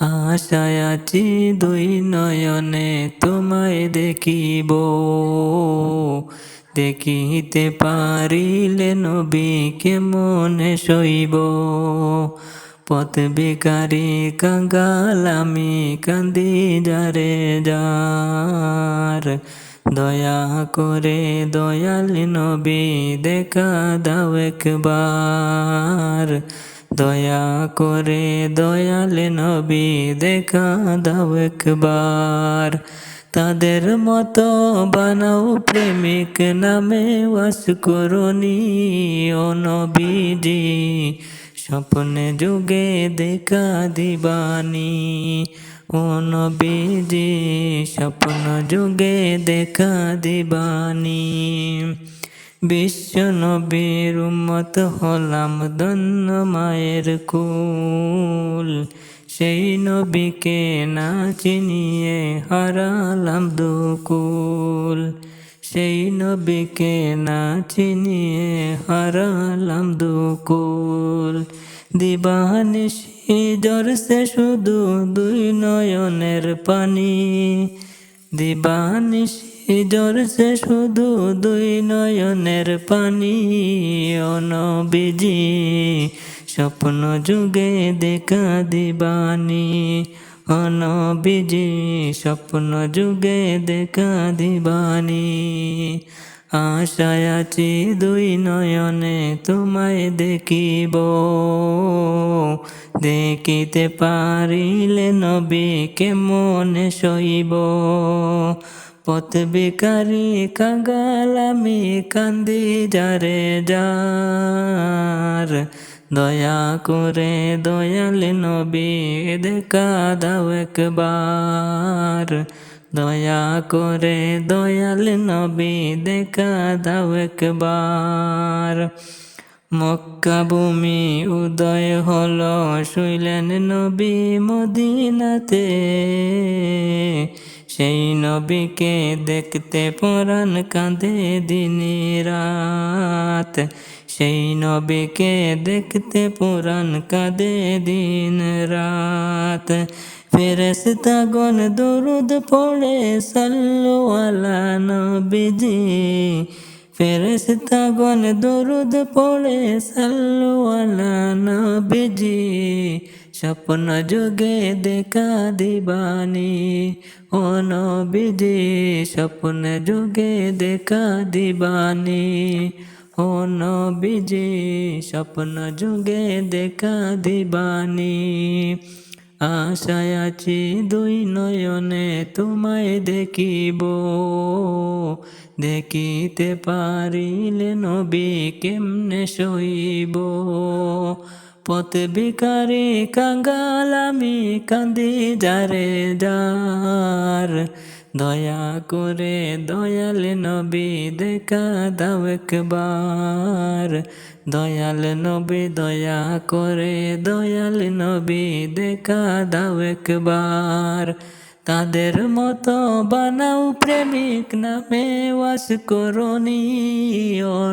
আশায় আছি দুই নয়নে তোমায় দেখিব। দেখিতে পারিলে নবীকে মনে সইব? পথ বেকারি কাঙ্গাল, আমি কান্দি যারে যার। দয়া করে দয়াল নবী, দেখা দাও একবার। দয়া করে দয়াল নবী দেখা দাও একবার। তাদের মতো বানাও প্রেমিক নামে ওয়াস করনি ও নবীজি। স্বপ্নে যুগে দেখা দিবানি ও নবীজি। স্বপ্ন যুগে দেখা দিবানি। বিশ্ব নবীর উম্মত হলাম ধন্য মায়ের কুল। সেই নবীকে না চিনিয়ে হারালাম দুকুল। সেই নবীকে না চিনিয়ে হারালাম দুকুল। দিবানিশি জরসে শুধু দুই নয়নের পানি। দিবানিশি জরসে শুধু দুই নয়নের পানি অনবিজি স্বপ্ন যুগে দেখা দিবানি। অনবিজি স্বপ্ন যুগে দেখা দিবানি। আশায় আছি দুই নয়নে তোমায় দেখিব। দেখিতে পারিলে নবী কেমনে সইব? পথ বিকারি কাঙ্গাল আমি কান্দি যারে যার। দয়া করে দয়াল নবী দেখা দাও একবার। দয়া করে দয়াল নবী দেখা দাও একবার। মক্কা ভূমি উদয় হল, শুইলেন নবী মদিনাতে। সেই নবীকে দেখতে পরাণ কাঁদে দিন রাত। সেই নবীকে দেখতে পুরাণ কাঁদে দিন রাত। ফেরেস্তাগণ দরুদ পড়ে, সাল্লু আলা নবীজি। ফেরেস্তাগণ দরুদ পড়ে সাল্লু আলা নবীজি। স্বপ্ন যুগে দেখা দিবানি, ও নবীজি, স্বপ্ন যুগে দেখা দিবানি, ও নবীজি, স্বপ্ন যুগে দেখা দিবানি। আশায় আছি দুই নয়নে তোমায় দেখিব। দেখিতে পারিলে নবী কেমনে সইব? পথ বিকারি কাঙ্গাল, আমি কান্দি যারে যার। দয়া করে দয়াল নবী দেখা দাও একবার। দয়াল নবী দয়া করে দয়াল নবী দেখা দাও একবার। তাদের মতো বানাও প্রেমিক নামে ওয়াস করনি ও